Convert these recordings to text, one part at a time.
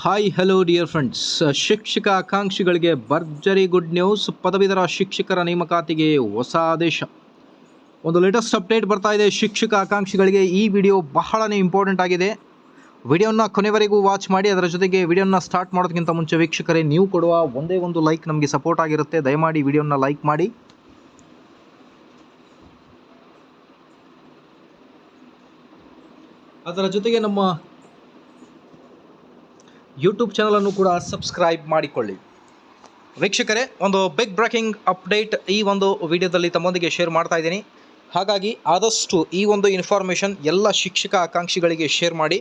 Hi hello dear friends ಶಿಕ್ಷಕ ಆಕಾಂಕ್ಷಿಗಳಿಗೆ ಭರ್ಜರಿ good news ಪದವೀಧರ ಶಿಕ್ಷಕರ ನೇಮಕಾತಿಗೆ ಹೊಸ ಆದೇಶ. ಒಂದು ಲೇಟೆಸ್ಟ್ ಅಪ್ಡೇಟ್ ಬರ್ತಾ ಇದೆ. ಶಿಕ್ಷಕ ಆಕಾಂಕ್ಷಿಗಳಿಗೆ ಈ ವಿಡಿಯೋ ಬಹಳನೇ ಇಂಪಾರ್ಟೆಂಟ್ ಆಗಿದೆ. ವಿಡಿಯೋನ ಕೊನೆವರೆಗೂ ವಾಚ್ ಮಾಡಿ. ಅದರ ಜೊತೆಗೆ ವಿಡಿಯೋನ ಸ್ಟಾರ್ಟ್ ಮಾಡೋದಕ್ಕಿಂತ ಮುಂಚೆ ವೀಕ್ಷಕರೇ, ನೀವು ಕೊಡುವ ಒಂದೇ ಒಂದು ಲೈಕ್ ನಮಗೆ ಸಪೋರ್ಟ್ ಆಗಿರುತ್ತೆ. ದಯಮಾಡಿ ವಿಡಿಯೋನ ಲೈಕ್ ಮಾಡಿ. ಅದರ ಜೊತೆಗೆ ನಮ್ಮ ಯೂಟ್ಯೂಬ್ ಚಾನಲನ್ನು ಕೂಡ ಸಬ್ಸ್ಕ್ರೈಬ್ ಮಾಡಿಕೊಳ್ಳಿ. ವೀಕ್ಷಕರೇ, ಒಂದು ಬಿಗ್ ಬ್ರೇಕಿಂಗ್ ಅಪ್ಡೇಟ್ ಈ ಒಂದು ವಿಡಿಯೋದಲ್ಲಿ ತಮ್ಮೊಂದಿಗೆ ಶೇರ್ ಮಾಡ್ತಾ ಇದ್ದೀನಿ. ಹಾಗಾಗಿ ಆದಷ್ಟು ಈ ಒಂದು ಇನ್ಫಾರ್ಮೇಷನ್ ಎಲ್ಲ ಶಿಕ್ಷಕ ಆಕಾಂಕ್ಷಿಗಳಿಗೆ ಶೇರ್ ಮಾಡಿ.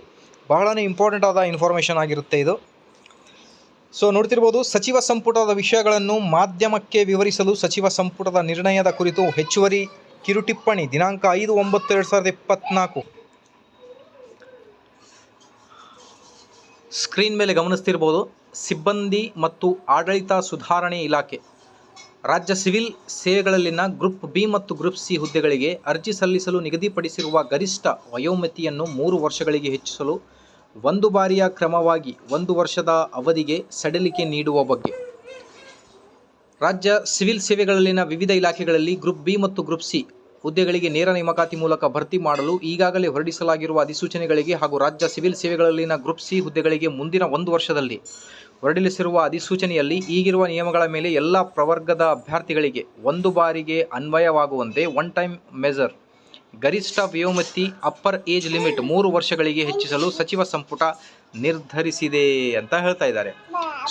ಬಹಳನೇ ಇಂಪಾರ್ಟೆಂಟ್ ಆದ ಇನ್ಫಾರ್ಮೇಷನ್ ಆಗಿರುತ್ತೆ ಇದು. ಸೊ ನೋಡ್ತಿರ್ಬೋದು, ಸಚಿವ ಸಂಪುಟದ ವಿಷಯಗಳನ್ನು ಮಾಧ್ಯಮಕ್ಕೆ ವಿವರಿಸಲು ಸಚಿವ ಸಂಪುಟದ ನಿರ್ಣಯದ ಕುರಿತು ಹೆಚ್ಚುವರಿ ಕಿರುಟಿಪ್ಪಣಿ. ದಿನಾಂಕ ಐದು ಒಂಬತ್ತು ಎರಡು ಸಾವಿರದ ಇಪ್ಪತ್ತ್ನಾಲ್ಕು ಸ್ಕ್ರೀನ್ ಮೇಲೆ ಗಮನಿಸ್ತಿರ್ಬೋದು ಸಿಬ್ಬಂದಿ ಮತ್ತು ಆಡಳಿತ ಸುಧಾರಣೆ ಇಲಾಖೆ. ರಾಜ್ಯ ಸಿವಿಲ್ ಸೇವೆಗಳಲ್ಲಿನ ಗ್ರೂಪ್ ಬಿ ಮತ್ತು ಗ್ರೂಪ್ ಸಿ ಹುದ್ದೆಗಳಿಗೆ ಅರ್ಜಿ ಸಲ್ಲಿಸಲು ನಿಗದಿಪಡಿಸಿರುವ ಗರಿಷ್ಠ ವಯೋಮಿತಿಯನ್ನು ಮೂರು ವರ್ಷಗಳಿಗೆ ಹೆಚ್ಚಿಸಲು ಒಂದು ಬಾರಿಯ ಕ್ರಮವಾಗಿ ಒಂದು ವರ್ಷದ ಅವಧಿಗೆ ಸಡಿಲಿಕೆ ನೀಡುವ ಬಗ್ಗೆ. ರಾಜ್ಯ ಸಿವಿಲ್ ಸೇವೆಗಳಲ್ಲಿನ ವಿವಿಧ ಇಲಾಖೆಗಳಲ್ಲಿ ಗ್ರೂಪ್ ಬಿ ಮತ್ತು ಗ್ರೂಪ್ ಸಿ ಹುದ್ದೆಗಳಿಗೆ ನೇರ ನೇಮಕಾತಿ ಮೂಲಕ ಭರ್ತಿ ಮಾಡಲು ಈಗಾಗಲೇ ಹೊರಡಿಸಲಾಗಿರುವ ಅಧಿಸೂಚನೆಗಳಿಗೆ ಹಾಗೂ ರಾಜ್ಯ ಸಿವಿಲ್ ಸೇವೆಗಳಲ್ಲಿನ ಗ್ರೂಪ್ ಸಿ ಹುದ್ದೆಗಳಿಗೆ ಮುಂದಿನ ಒಂದು ವರ್ಷದಲ್ಲಿ ಹೊರಡಿಸಿರುವ ಅಧಿಸೂಚನೆಯಲ್ಲಿ ಈಗಿರುವ ನಿಯಮಗಳ ಮೇಲೆ ಎಲ್ಲ ಪ್ರವರ್ಗದ ಅಭ್ಯರ್ಥಿಗಳಿಗೆ ಒಂದು ಬಾರಿಗೆ ಅನ್ವಯವಾಗುವಂತೆ ಒನ್ ಟೈಮ್ ಮೆಜರ್ ಗರಿಷ್ಠ ವ್ಯೋಮತಿ ಅಪ್ಪರ್ ಏಜ್ ಲಿಮಿಟ್ ಮೂರು ವರ್ಷಗಳಿಗೆ ಹೆಚ್ಚಿಸಲು ಸಚಿವ ಸಂಪುಟ ನಿರ್ಧರಿಸಿದೆ ಅಂತ ಹೇಳ್ತಾ ಇದ್ದಾರೆ.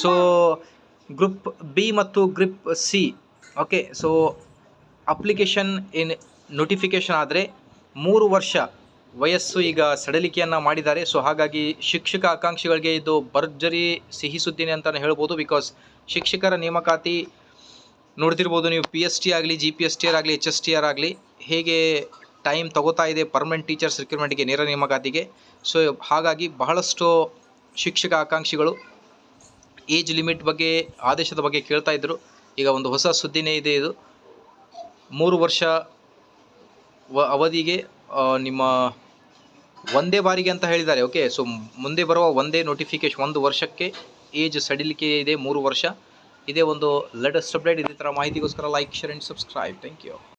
ಸೊ ಗ್ರೂಪ್ ಬಿ ಮತ್ತು group C okay so application in notification ಆದರೆ ಮೂರು ವರ್ಷ ವಯಸ್ಸು ಈಗ ಸಡಿಲಿಕೆಯನ್ನು ಮಾಡಿದ್ದಾರೆ. ಸೊ ಹಾಗಾಗಿ ಶಿಕ್ಷಕ ಆಕಾಂಕ್ಷಿಗಳಿಗೆ ಇದು ಭರ್ಜರಿ ಸಿಹಿ ಸುದ್ದಿನೇ ಅಂತಲೇ ಹೇಳ್ಬೋದು. ಬಿಕಾಸ್ ಶಿಕ್ಷಕರ ನೇಮಕಾತಿ ನೋಡ್ತಿರ್ಬೋದು ನೀವು ಪಿ ಎಸ್ ಟಿ ಆಗಲಿ G P S T R ಆಗಲಿ ಎಚ್ ಎಸ್ ಟಿ ಆರ್ ಆಗಲಿ ಹೇಗೆ ಟೈಮ್ ತಗೋತಾ ಇದೆ ಪರ್ಮನೆಂಟ್ ಟೀಚರ್ಸ್ ರಿಕ್ರೂಟ್ಮೆಂಟ್ಗೆ ನೇರ ನೇಮಕಾತಿಗೆ. ಸೊ ಹಾಗಾಗಿ ಬಹಳಷ್ಟು ಶಿಕ್ಷಕ ಆಕಾಂಕ್ಷಿಗಳು ಏಜ್ ಲಿಮಿಟ್ ಬಗ್ಗೆ, ಆದೇಶದ ಬಗ್ಗೆ ಕೇಳ್ತಾ ಇದ್ದರು ಈಗ ಒಂದು ಹೊಸ ಸುದ್ದಿನೇ ಇದೆ ಇದು. ಮೂರು ವರ್ಷ ವ ಅವಧಿಗೆ ನಿಮ್ಮ ಒಂದೇ ಬಾರಿಗೆ ಅಂತ ಹೇಳಿದ್ದಾರೆ. ಓಕೆ ಸೊ ಮುಂದೆ ಬರುವ ಒಂದೇ ನೋಟಿಫಿಕೇಶನ್ ಒಂದು ವರ್ಷಕ್ಕೆ ಏಜ್ ಸಡಿಲಿಕೆ ಇದೆ, ಮೂರು ವರ್ಷ. ಇದೇ ಒಂದು ಲೇಟೆಸ್ಟ್ ಅಪ್ಡೇಟ್ ಇದೇ ಥರ ಮಾಹಿತಿಗೋಸ್ಕರ like share and subscribe thank you